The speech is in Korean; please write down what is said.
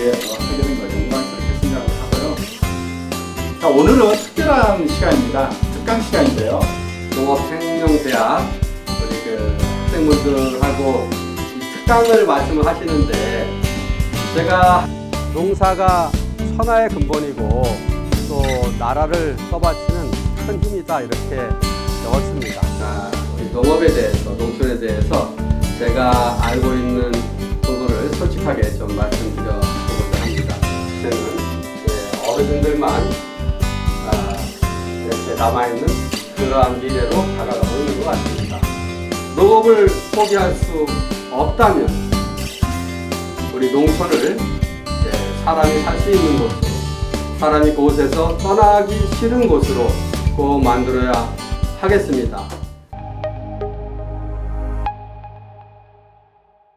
자리에서 하게 된 걸 영광스럽게 생각을 하고요. 자, 오늘은 특별한 시간입니다. 특강 시간인데요. 농업생명대학 우리 그 학생분들하고 이 특강을 말씀을 하시는데 제가 농사가 천하의 근본이고 또 나라를 써바치는 큰 힘이다 이렇게 적었습니다. 자, 우리 농업에 대해서 농촌에 대해서 제가 알고 있는 부분을 솔직하게 좀 말씀드려 저는 예, 어르신들만 아, 이렇게 남아있는 그러한 미래로 다가가고 있는 것 같습니다. 농업을 포기할 수 없다면 우리 농촌을 예, 사람이 살 수 있는 곳으로 사람이 그곳에서 떠나기 싫은 곳으로 꼭 만들어야 하겠습니다.